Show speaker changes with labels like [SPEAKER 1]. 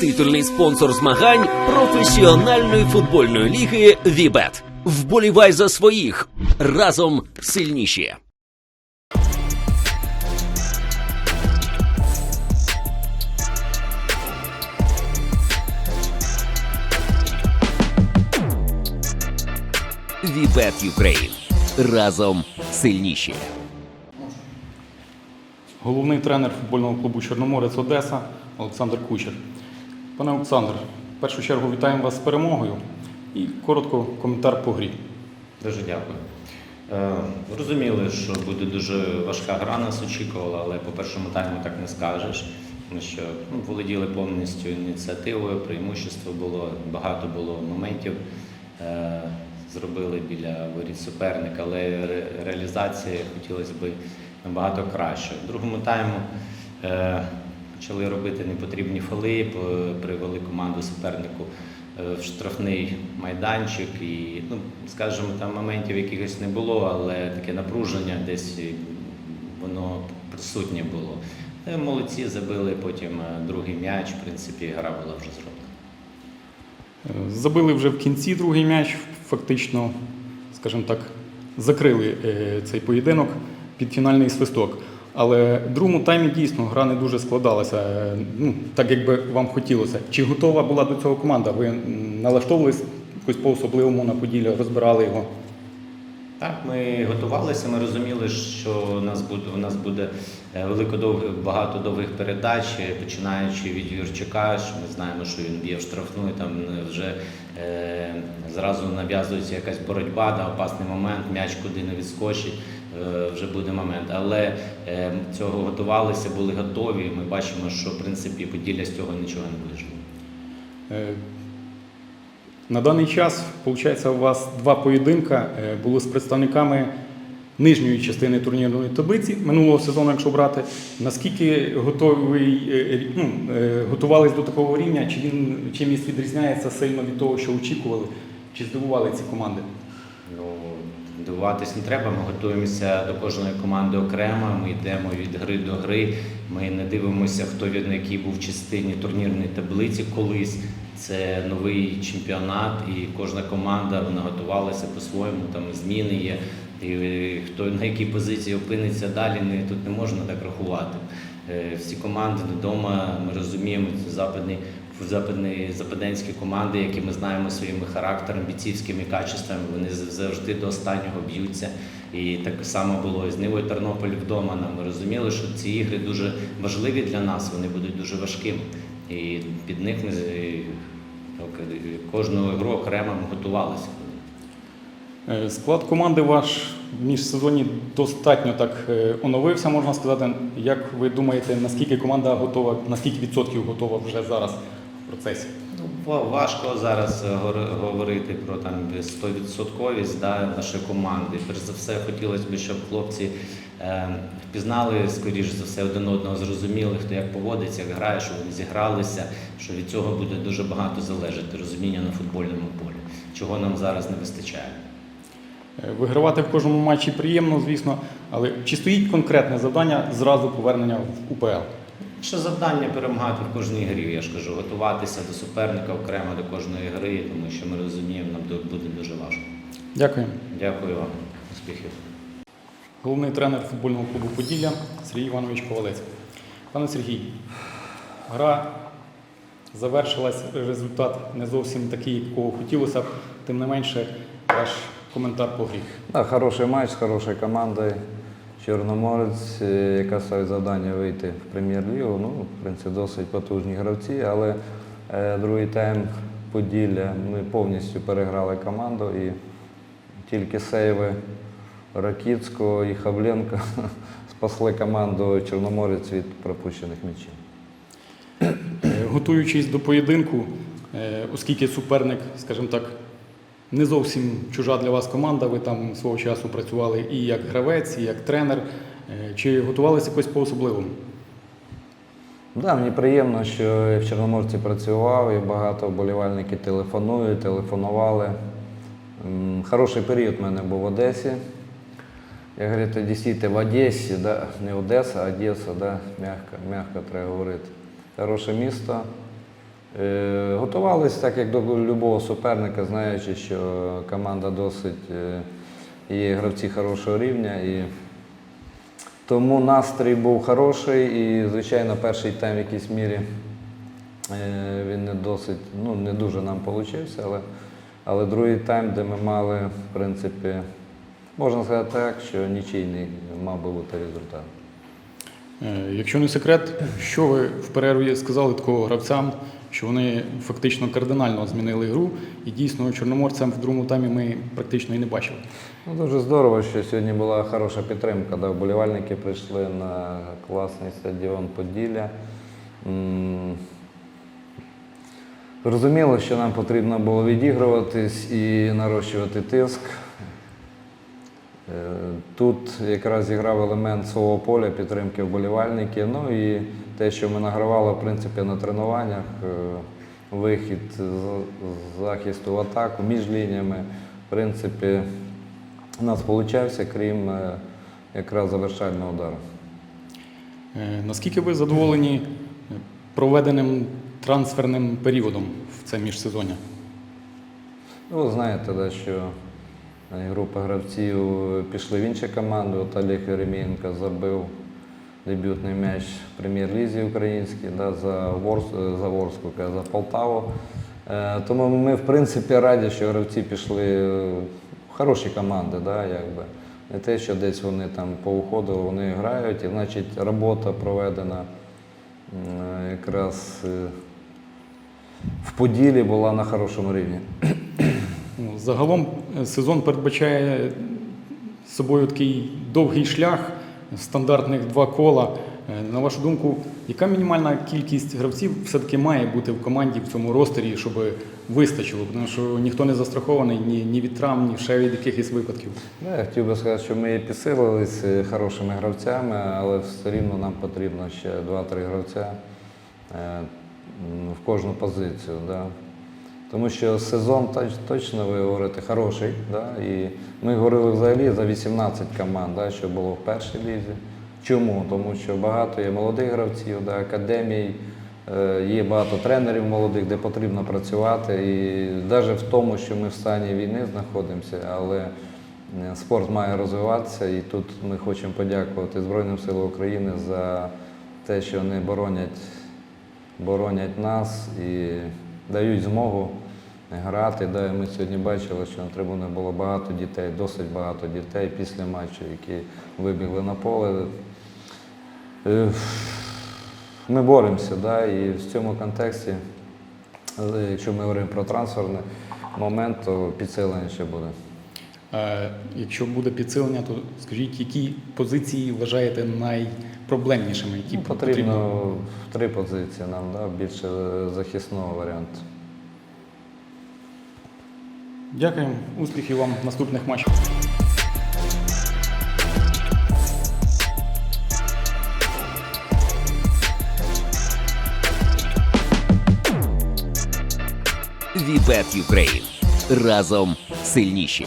[SPEAKER 1] Титульний спонсор змагань професіональної футбольної ліги Вібет. Вболівай за своїх разом сильніші. Вібет Юкрейн. Разом сильніші.
[SPEAKER 2] Головний тренер футбольного клубу Чорноморець Одеса Олександр Кучер. Пане Олександр, в першу чергу вітаємо вас з перемогою і коротко коментар по грі.
[SPEAKER 3] Дуже дякую. Е, Розуміли, що буде дуже важка гра нас очікувала, але по першому тайму так не скажеш. Тому що ну, володіли повністю ініціативою, преимущество було, багато було моментів. Е, Зробили біля воріт суперника, але ре- реалізація хотілося б набагато краще. В другому тайму е, почали робити непотрібні фоли, привели команду супернику е, в штрафний майданчик. І, ну, скажімо, там моментів якихось не було, але таке напруження десь е, воно присутнє було. Е, Молодці забили потім другий м'яч, в принципі, гра була вже зроблена.
[SPEAKER 2] Забили вже в кінці другий м'яч, фактично, скажімо так, закрили цей поєдинок під фінальний свисток. Але в другому таймі дійсно гра не дуже складалася, е, ну, так як би вам хотілося. Чи готова була до цього команда? Ви налаштовувались якось по-особливому на Поділля, розбирали його?
[SPEAKER 3] Так, ми готувалися, ми розуміли, що у нас буде, у нас буде е, велико довгих, багато довгих передач, е, починаючи від Юрчика, що ми знаємо, що він б'є в штрафну, і там вже е, зразу нав'язується якась боротьба, да, опасний момент, м'яч куди не відскочить, вже буде момент. Але е, цього готувалися, були готові. Ми бачимо, що в принципі Поділля з цього нічого не вийшло.
[SPEAKER 2] Е, На даний час, виходить, у вас два поєдинка е, були з представниками нижньої частини турнірної таблиці минулого сезону, якщо брати. Наскільки готовий, е, ну, е, готувались до такого рівня? Чи він чимось відрізняється сильно від того, що очікували? Чи здивували ці команди?
[SPEAKER 3] Ну, дивуватись не треба. Ми готуємося до кожної команди окремо. Ми йдемо від гри до гри. Ми не дивимося, хто він який був в частині турнірної таблиці колись. Це новий чемпіонат, і кожна команда вона готувалася по-своєму. Там зміни є. І хто на якій позиції опиниться далі, тут не можна так рахувати. Е, Всі команди вдома ми розуміємо це западний западні западенські команди, які ми знаємо своїми характерами, бійцівськими качествами, вони завжди до останнього б'ються. І так само було і з Нивою Тернополь вдома. Нам ми розуміли, що ці ігри дуже важливі для нас, вони будуть дуже важкими. І під них ми кожну гру окремо ми готувалися.
[SPEAKER 2] Е, Склад команди ваш в міжсезоні достатньо так е, оновився, можна сказати. Як ви думаєте, наскільки команда готова, на скільки відсотків готова вже зараз в процесі?
[SPEAKER 3] Ну, важко зараз е, говорити про там 100% да, нашої команди. Перш за все, хотілося б, щоб хлопці е, впізнали, скоріш за все, один одного зрозуміли, хто як поводиться, як грає, що вони зігралися, що від цього буде дуже багато залежати розуміння на футбольному полі, чого нам зараз не вистачає.
[SPEAKER 2] Е, Вигравати в кожному матчі приємно, звісно, але чи стоїть конкретне завдання зразу повернення в УПЛ?
[SPEAKER 3] Що завдання перемагати в кожній грі, я ж кажу, готуватися до суперника окремо до кожної гри, тому що ми розуміємо, нам буде дуже важко.
[SPEAKER 2] Дякую.
[SPEAKER 3] Дякую вам, успіхів.
[SPEAKER 2] Головний тренер футбольного клубу Поділля Сергій Іванович Ковалець. Пане Сергій, гра завершилась, результат не зовсім такий, якого хотілося б, тим не менше, ваш коментар по грі.
[SPEAKER 4] Да, хороший матч з хорошою командою. Чорноморець, е, яка ставить завдання вийти в прем'єр-лігу. Ну, в принципі, досить потужні гравці, але е, другий тайм Поділля ми повністю переграли команду і тільки сейви Ракітського і Хавленка спасли команду Чорноморець від пропущених м'ячів.
[SPEAKER 2] Е, Готуючись до поєдинку, е, оскільки суперник, скажімо так, не зовсім чужа для вас команда, ви там свого часу працювали і як гравець, і як тренер. Е, Чи готувалися якось по-особливому?
[SPEAKER 4] Да, мені приємно, що я в Чорноморці працював і багато вболівальників телефонують, телефонували. Хороший період в мене був в Одесі. Я говорю, це дійсно в Одесі, да, не Одеса, а Одеса, да, м'яко, м'яко треба говорити. Хороше місто, Е, Готувались так, як до будь-якого суперника, знаючи, що команда досить е, є гравці хорошого рівня. І тому настрій був хороший і, звичайно, перший тайм в якійсь мірі е, він не досить, ну не дуже нам вийшов, але, але другий тайм, де ми мали, в принципі, можна сказати так, що нічийний мав би бути результат.
[SPEAKER 2] Е, Якщо не секрет, що ви в перерві сказали такого гравцям, що вони фактично кардинально змінили гру, і дійсно чорноморцям в другому таймі ми практично і не бачили.
[SPEAKER 4] Ну, дуже здорово, що сьогодні була хороша підтримка. Да, вболівальники прийшли на класний стадіон Поділля. М, Зрозуміло, що нам потрібно було відігруватись і нарощувати тиск. Е, Тут якраз зіграв елемент свого поля підтримки вболівальників. Ну і те, що ми награвали в принципі, на тренуваннях, е, вихід з захисту в атаку між лініями. В принципі, у нас вийшло, крім е, якраз завершального удару.
[SPEAKER 2] Наскільки ви задоволені проведеним трансферним періодом в це міжсезоння?
[SPEAKER 4] Ну, знаєте, да, що група гравців пішли в інші команди. От Олег Єремієнко забив дебютний м'яч в прем'єр-лізі українській да, за, Ворс, е, за Ворску, за Полтаву. Е, Тому ми, в принципі, раді, що гравці пішли е, в хороші команди. Да, якби. Не те, що десь вони там поуходили, вони грають, і значить робота проведена е, якраз е, в Поділі була на хорошому рівні.
[SPEAKER 2] Ну, Загалом е, сезон передбачає собою такий довгий шлях, стандартних два кола. Е, На вашу думку, яка мінімальна кількість гравців все-таки має бути в команді в цьому ростері, щоб вистачило? Тому що ніхто не застрахований ні, ні від травм, ні ще від якихось випадків.
[SPEAKER 4] Я хотів би сказати, що ми підсилились е, хорошими гравцями, але все рівно нам потрібно ще 2-3 гравця в кожну позицію. Да. Тому що сезон точно, ви говорите, хороший. Да? І ми говорили взагалі за 18 команд, да, що було в першій лізі. Чому? Тому що багато є молодих гравців, да, академій, е, є багато тренерів молодих, де потрібно працювати. І навіть в тому, що ми в стані війни знаходимося, але е, спорт має розвиватися. І тут ми хочемо подякувати Збройним силам України за те, що вони боронять, боронять нас і дають змогу грати. Да, ми сьогодні бачили, що на трибунах було багато дітей, досить багато дітей після матчу, які вибігли на поле. Е, Ми боремося, да, і в цьому контексті, е, якщо ми говоримо про трансферний момент, то підсилення ще буде.
[SPEAKER 2] Е, Якщо буде підсилення, то скажіть, які позиції вважаєте найпроблемнішими, які
[SPEAKER 4] Ну, потрібно в три позиції нам, да, більше захисного варіанту.
[SPEAKER 2] Дякуємо, успіхів вам в наступних матчах.
[SPEAKER 1] Вібет Юкрейн. Разом сильніші.